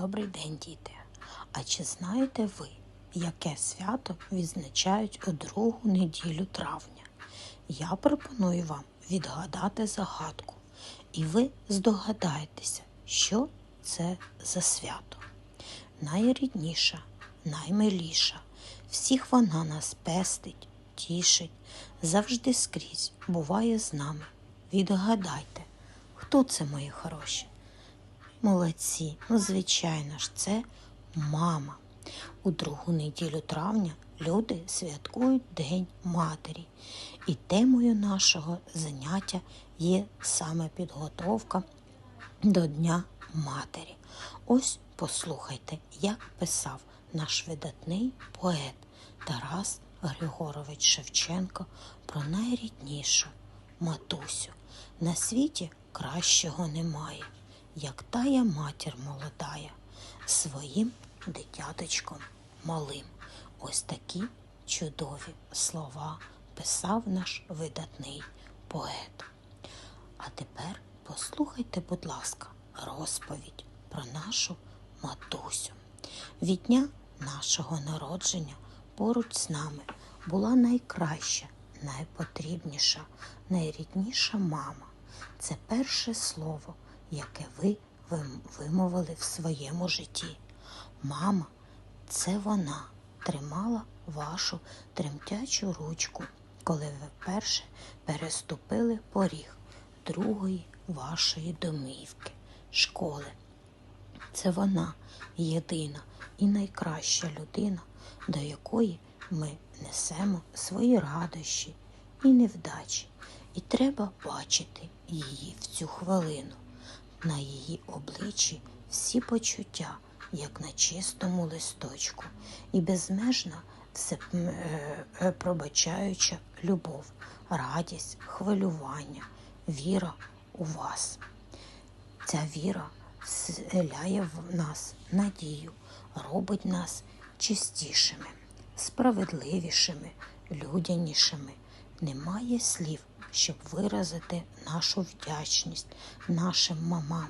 Добрий день, діти! А чи знаєте ви, яке свято відзначають у другу неділю травня? Я пропоную вам відгадати загадку, і ви здогадаєтеся, що це за свято. Найрідніша, наймиліша, всіх вона нас пестить, тішить, завжди скрізь буває з нами. Відгадайте, хто це мої хороші? Молодці, ну звичайно ж, це мама. У другу неділю травня люди святкують День Матері. І темою нашого заняття є саме підготовка до Дня Матері. Ось послухайте, як писав наш видатний поет Тарас Григорович Шевченко про найріднішу матусю. На світі кращого немає як тая матір молодая, своїм дитяточком малим. Ось такі чудові слова писав наш видатний поет. А тепер послухайте, будь ласка, розповідь про нашу матусю. Від дня нашого народження поруч з нами була найкраща, найпотрібніша, найрідніша мама. Це перше слово яке ви вимовили в своєму житті. Мама, це вона тримала вашу тремтячу ручку, коли ви вперше переступили поріг другої вашої домівки, школи. Це вона єдина і найкраща людина, до якої ми несемо свої радощі і невдачі. І треба бачити її в цю хвилину. На її обличчі всі почуття, як на чистому листочку, і безмежна все е, пробачаюча любов, радість, хвилювання, віра у вас. Ця віра вселяє в нас надію, робить нас чистішими, справедливішими, людянішими. Немає слів щоб виразити нашу вдячність нашим мамам.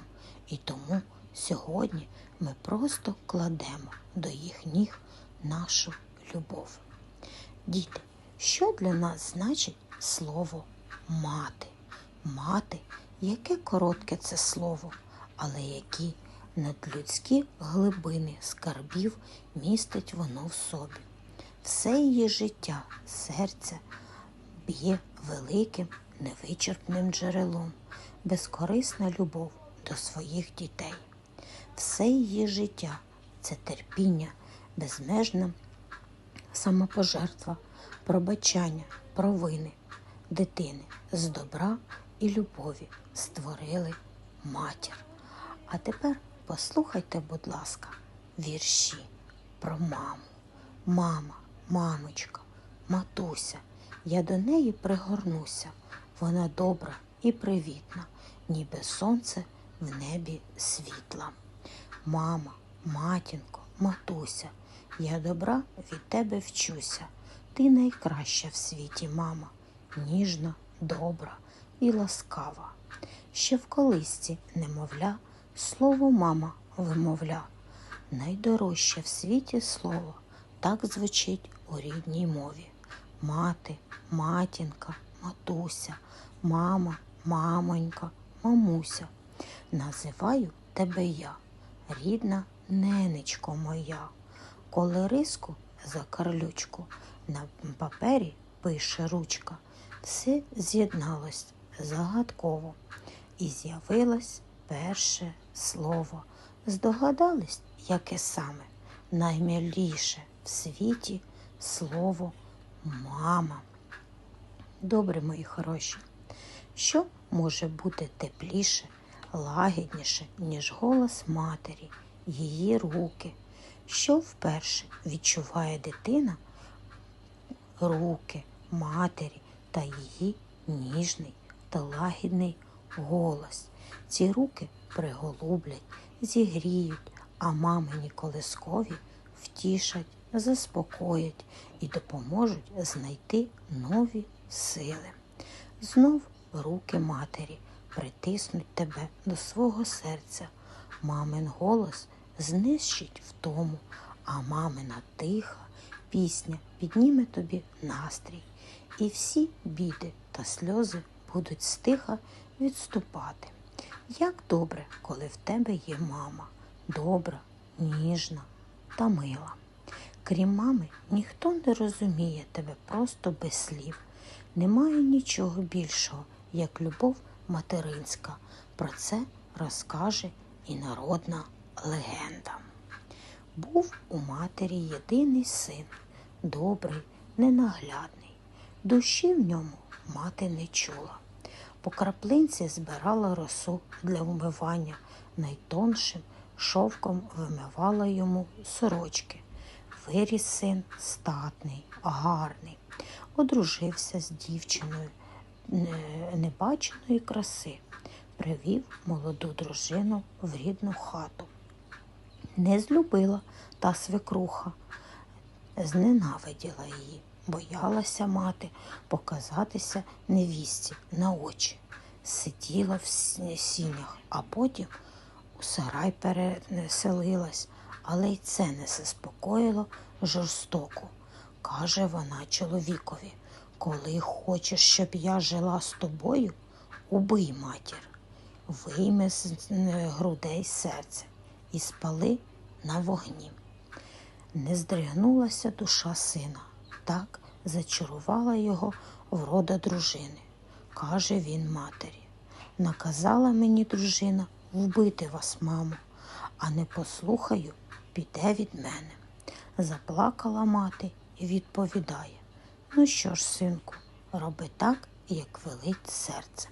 І тому сьогодні ми просто кладемо до їх ніг нашу любов. Діти, що для нас значить слово мати? Мати, яке коротке це слово, але які надлюдські глибини скарбів містить воно в собі. Все її життя, серце б'є великим невичерпним джерелом, безкорисна любов до своїх дітей. Все її життя це терпіння, безмежна самопожертва, пробачання, провини, дитини з добра і любові створили матір. А тепер послухайте, будь ласка, вірші про маму. Мама, мамочка, матуся. Я до неї пригорнуся, вона добра і привітна, ніби сонце в небі світла. Мама, матінко, матуся, я добра від тебе вчуся. Ти найкраща в світі, мама, ніжна, добра і ласкава. Ще в колисці, немовля, слово мама вимовля. Найдорожче в світі слово так звучить у рідній мові мати, матінка, матуся, мама, мамонька, мамуся. Називаю тебе я, рідна ненечко моя. Коли риску за карлючку на папері пише ручка, все з'єдналось загадково і з'явилось перше слово. Здогадались, яке саме наймиліше в світі слово мама. Добре, мої хороші, що може бути тепліше, лагідніше, ніж голос матері, її руки, що вперше відчуває дитина руки матері та її ніжний та лагідний голос. Ці руки приголублять, зігріють, а мамині колискові втішать заспокоять і допоможуть знайти нові сили. Знов руки матері притиснуть тебе до свого серця. Мамин голос знищить втому, а мамина тиха пісня підніме тобі настрій, і всі біди та сльози будуть стиха відступати. Як добре, коли в тебе є мама, добра, ніжна та мила. Крім мами, ніхто не розуміє тебе просто без слів. Немає нічого більшого, як любов материнська. Про це розкаже і народна легенда. Був у матері єдиний син, добрий, ненаглядний. Душі в ньому мати не чула. По краплинці збирала росу для вмивання, найтоншим шовком вимивала йому сорочки. Виріс син статний, гарний, одружився з дівчиною небаченої краси, привів молоду дружину в рідну хату. Не злюбила та свекруха, зненавиділа її, боялася мати показатися невістці на очі. Сиділа в сінях, а потім у сарай переселилась, але й це не заспокоїло жорстоко. Каже вона чоловікові, коли хочеш, щоб я жила з тобою, убий матір, вийми з е, грудей серце і спали на вогні. Не здригнулася душа сина, так зачарувала його врода дружини. Каже він матері. Наказала мені дружина вбити вас, мамо, а не послухаю, піде від мене. Заплакала мати і відповідає: Ну що ж, синку, роби так, як велить серце.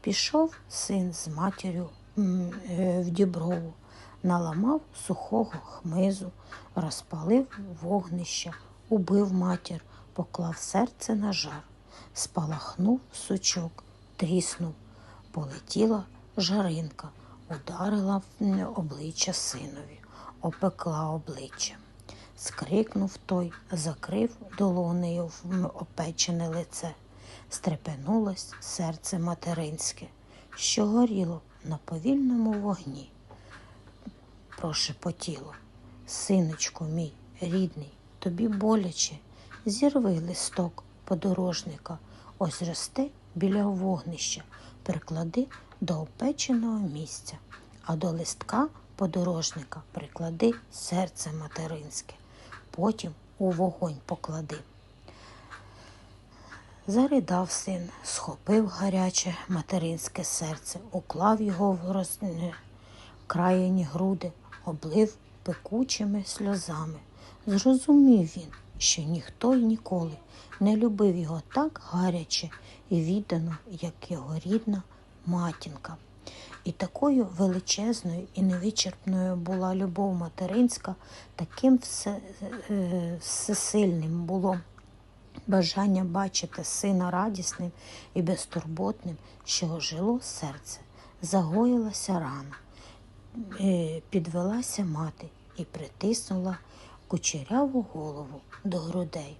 Пішов син з матір'ю е, в діброву, наламав сухого хмизу, розпалив вогнище, убив матір, поклав серце на жар, спалахнув сучок, тріснув, полетіла жаринка, ударила в обличчя синові, опекла обличчя. Скрикнув той, закрив долонею в опечене лице. Стрепенулось серце материнське, що горіло на повільному вогні. Прошепотіло. Синочку мій, рідний, тобі боляче. Зірви листок подорожника, ось росте біля вогнища, приклади до опеченого місця, а до листка подорожника приклади серце материнське, потім у вогонь поклади. Заридав син, схопив гаряче материнське серце, уклав його в розкраєні груди, облив пекучими сльозами. Зрозумів він, що ніхто й ніколи не любив його так гаряче і віддано, як його рідна матінка. І такою величезною і невичерпною була любов материнська, таким е, всесильним було бажання бачити сина радісним і безтурботним, що ожило серце, загоїлася рана, Е, підвелася мати і притиснула кучеряву голову до грудей.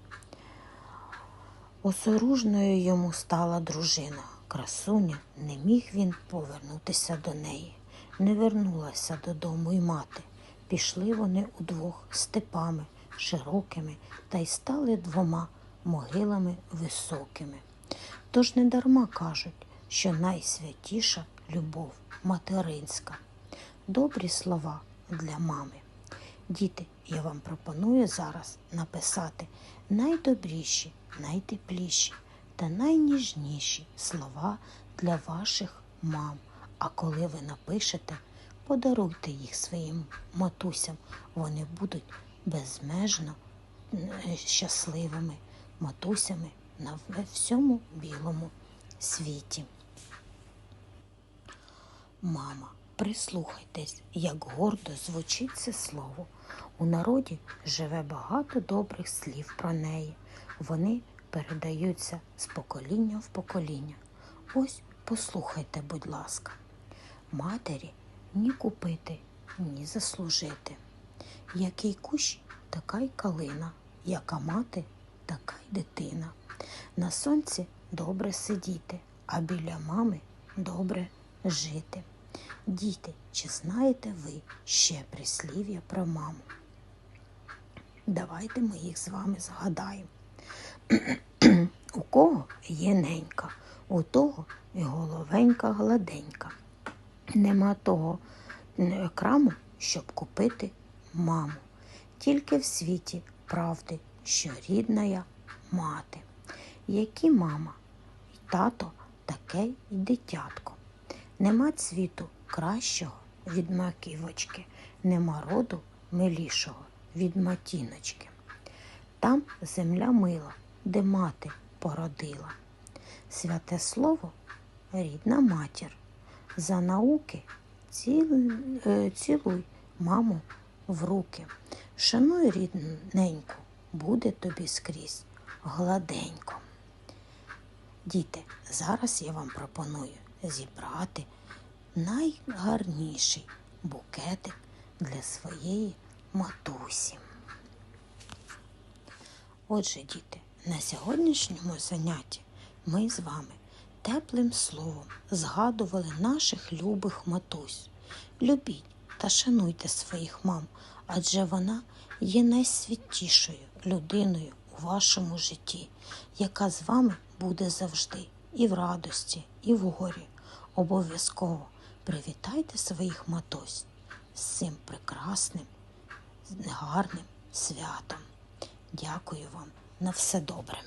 Осоружною йому стала дружина. Красуня не міг він повернутися до неї. Не вернулася додому й мати. Пішли вони удвох степами широкими та й стали двома могилами високими. Тож не дарма кажуть, що найсвятіша любов материнська. Добрі слова для мами. Діти, я вам пропоную зараз написати найдобріші, найтепліші та найніжніші слова для ваших мам. А коли ви напишете, подаруйте їх своїм матусям. Вони будуть безмежно е, щасливими матусями на всьому білому світі. Мама, прислухайтесь, як гордо звучить це слово. У народі живе багато добрих слів про неї. Вони передаються з покоління в покоління. Ось послухайте, будь ласка. Матері ні купити, ні заслужити. Який кущ, така й калина, яка мати, така й дитина. На сонці добре сидіти, а біля мами добре жити. Діти, чи знаєте ви ще прислів'я про маму? Давайте ми їх з вами згадаємо. У кого є ненька, у того і головенька гладенька. Нема того краму, щоб купити маму. Тільки в світі правди, що рідна я мати. Які мама і тато, таке й дитятко. Нема цвіту кращого від маківочки, нема роду милішого від матіночки. Там земля мила, де мати породила. Святе слово рідна матір. За науки е, цілуй маму в руки. Шануй рідненьку, буде тобі скрізь гладенько. Діти, зараз я вам пропоную зібрати найгарніший букетик для своєї матусі. Отже, діти, на сьогоднішньому занятті ми з вами теплим словом згадували наших любих матусь. Любіть та шануйте своїх мам, адже вона є найсвятішою людиною у вашому житті, яка з вами буде завжди і в радості, і в горі. Обов'язково привітайте своїх матусь з цим прекрасним, гарним святом. Дякую вам на все добре.